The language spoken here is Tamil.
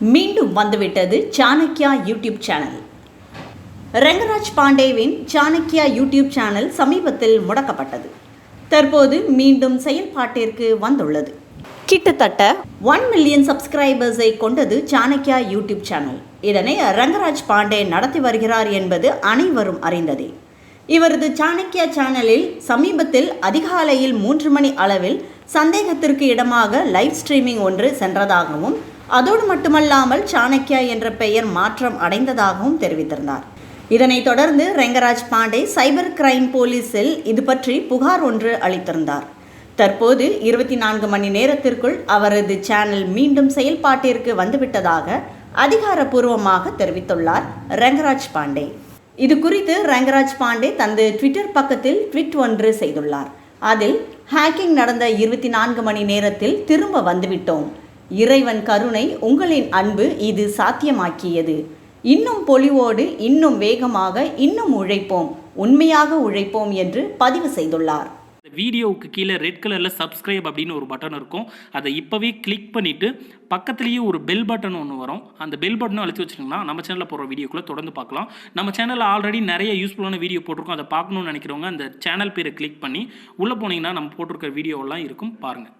மீண்டும் வந்துவிட்டது சாணக்யா யூடியூப் சேனல். ரங்கராஜ் பாண்டேவின் சாணக்யா யூடியூப் சேனல் சமீபத்தில் முடக்கப்பட்டது. தற்போது மீண்டும் செயல்பாட்டிற்கு வந்துள்ளது. கிட்டத்தட்ட ஒன் மில்லியன் சப்ஸ்கிரைபர்ஸை கொண்டது சாணக்யா யூடியூப் சேனல். இதனை ரங்கராஜ் பாண்டே நடத்தி வருகிறார் என்பது அனைவரும் அறிந்ததே. இவரது சாணக்யா சேனலில் சமீபத்தில் அதிகாலையில் மூன்று மணி அளவில் சந்தேகத்திற்கு இடமாக லைவ் ஸ்ட்ரீமிங் ஒன்று சென்றதாகவும் அதோடு மட்டுமல்லாமல் சாணக்யா என்ற பெயர் மாற்றம் அடைந்ததாகவும் தெரிவித்திருந்தார். இதனைத் தொடர்ந்து ரெங்கராஜ் பாண்டே சைபர் கிரைம் போலீஸில் இது பற்றி புகார் ஒன்று அளித்திருந்தார். தற்போது இருபத்தி நான்கு மணி நேரத்திற்குள் அவரது சேனல் மீண்டும் செயல்பாட்டிற்கு வந்துவிட்டதாக அதிகாரப்பூர்வமாக தெரிவித்துள்ளார் ரங்கராஜ் பாண்டே. இது குறித்து ரங்கராஜ் பாண்டே தனது ட்விட்டர் பக்கத்தில் ட்விட் ஒன்று செய்துள்ளார். அதில் ஹேக்கிங் நடந்த இருபத்தி நான்கு மணி நேரத்தில் திரும்ப வந்துவிட்டோம். இறைவன் கருணை உங்களின் அன்பு இது சாத்தியமாக்கியது. இன்னும் பொலிவோடு இன்னும் வேகமாக இன்னும் உழைப்போம். உண்மையாக உழைப்போம் என்று பதிவு செய்துள்ளார். வீடியோவுக்கு கீழே ரெட் கலரில் சப்ஸ்கிரைப் அப்படின்னு ஒரு பட்டன் இருக்கும். அதை இப்போவே கிளிக் பண்ணிவிட்டு பக்கத்துலேயே ஒரு பெல் பட்டன் ஒன்று வரும். அந்த பெல் பட்டனும் அழுத்தி வச்சுருங்கன்னா நம்ம சேனலில் போகிற வீடியோக்குள்ளே தொடர்ந்து பார்க்கலாம். நம்ம சேனலில் ஆல்ரெடி நிறைய யூஸ்ஃபுல்லான வீடியோ போட்டிருக்கோம். அதை பார்க்கணும்னு நினைக்கிறவங்க அந்த சேனல் பேரை கிளிக் பண்ணி உள்ளே போனீங்கன்னா நம்ம போட்டிருக்க வீடியோவெல்லாம் இருக்கும். பாருங்கள்